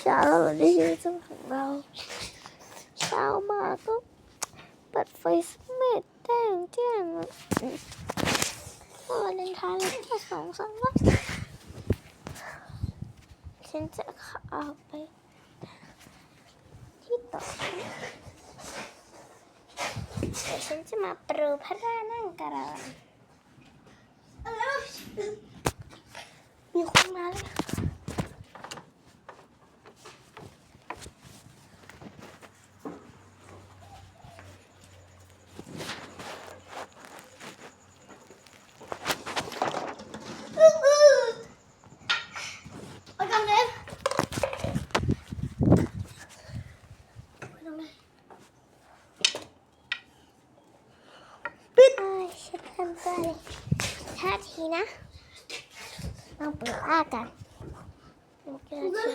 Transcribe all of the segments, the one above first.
เช้าแล้วเหรอที่ชีวิตของเรา เช้ามาก็เปิดไฟสมัดแจ้งแจ้งอืมวันเลนทน์เหลยแค่สองสามวันฉันจะข้าไป ที่ต่อเดี๋ยวฉันจะมาปรูพระรานั่งกระนมีคนมาแล้ว เอาทำเลย ปิด ฉันทำได้ท่าทีนะลองเปิดอ้ากันมันเกิดขึ้น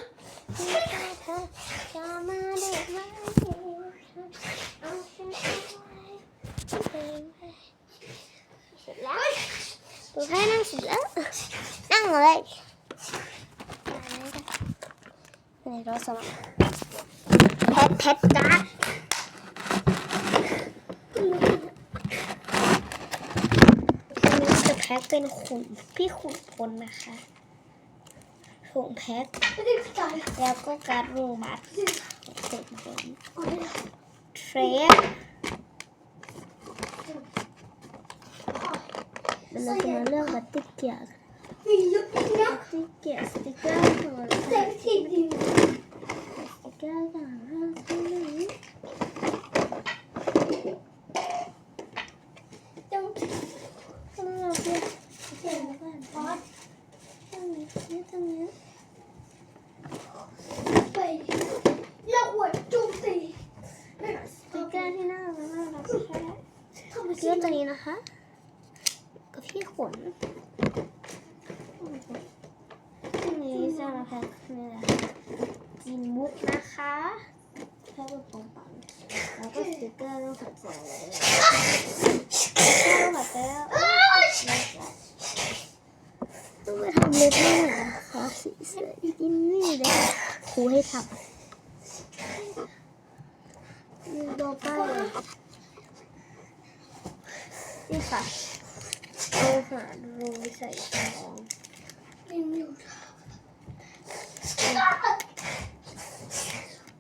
ไม่ได้เธอจะมาได้ไหมเอาฉันเอาไว้เป็นไปเสร็จแล้วตัวแพ้นั่งเสร็จแล้วนั่งเลยในรถสมัครแพทแพทการ์ด อันนี้จะ แพ็คเป็นขุนพี่ขุนพลนะคะถุงแพ็คไม่ได้จ่ายแล้วก็การ์ดโรบัสขุนพลเอาไม่ได้เทรสแล้วเราจะมาเลือกบัตรติ๊กเกียร์มีเยอะนะบัตรติ๊กเกียร์สติ๊กเกอร์ตัวละส แต่ทีดี ติ๊กเกอร์ต่างห้าที่นี้ จัง ถ้าเราเลือก เสียงก่อนพอด ตรงนี้นี่ตรงนี้ ไปแล้วหัวจุ่มตี สติ๊กเกอร์ที่น่ารักน่ารักแค่ ทำไม เลือก ตัวนี้นะคะ กับพี่ขนอันนี้จะมาแพ็คนี่แหละกินมุกนะคะแพ็คเป็นของปังแล้วก็สติกเกอร์ต้องหัดใจเลยต้องหัดใจแล้วต้องไปทำเล็บนี่นะคะสีเสือกินนี่เลยครูให้ทำนี่ต่อไป นี่ค่ะเอาหารูใส่ทองมีอยู่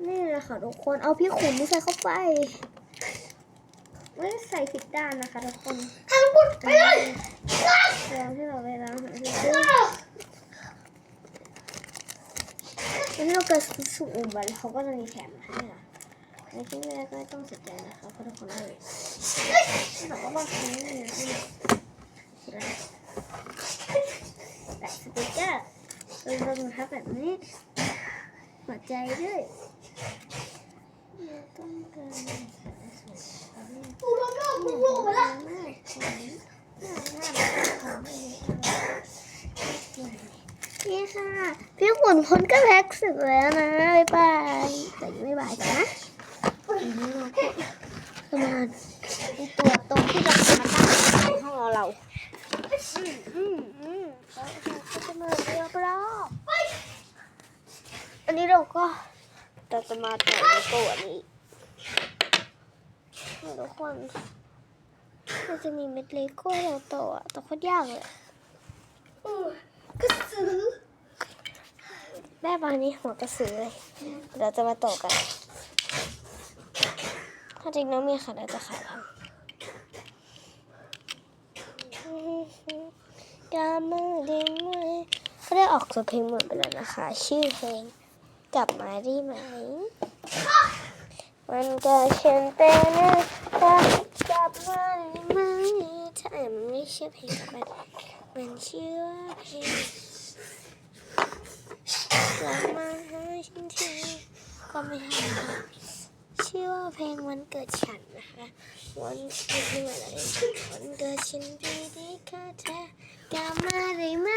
นี่เลยค่ะทุกคนเอาพี่ขุนที่ใส่เข้าไปไม่ได้ใส่ผิดด้านนะคะทุกคนทางหมดไปเลยแล้วที่เราไปล้างหาที่ซื้อแล้วที่เราเกิดสูงไปเขาก็จะมีแถมมาให้ค่ะ ในที่แรกก็ต้องสนใจนะคะเพราะทุกคนเลยแต่ว่าบางครั้งนี่นี่แต่สติกเกอร์เป็นราจะทำแบบนี้หัวใจด้วยต้องการกูรอบรอบกูรอบไปละนี่ค่ะ พี่ขุนพลก็แพ็กสร็จแล้วนะ บ๊ายบายแต่ยังไม่บายกันนะทีนี้เราก็จะมาตัวจตรงที่เราจะมาตั้งในห้องเราเราอืมอืมอืมแล้วเรา ก็จะมาเรียบรอบอันนี้เราก็เราจะมาต่อในตัวนี้ทุกคนมันจะมีเม็ดเลโก้ให้เราต่อแต่โคตรยากเลยก็ซื้อแม่บานนี้หัวกระสือเลยเราจะมาต่อกัน ถ้าจริงน้องมีค่ะเราจะขายพัน กามาดีไหมก็ได้ออกตัวเพลงหมดไปแล้วนะคะ ชื่อเพลงกลับมาได้ไหม มันก็ฉันเป็นนะจะกลับมาได้ไหมถ้ามันไม่ใช่เพลงมันมันชื่อว่าเพลงกลับมาหาฉันทีก็ไม่หา ชื่อว่าเพลงวันเกิดฉันนะคะ วันเกิดที่อะไรวันเกิดฉันดีดีค่ะเธอกลับมาได้ไหม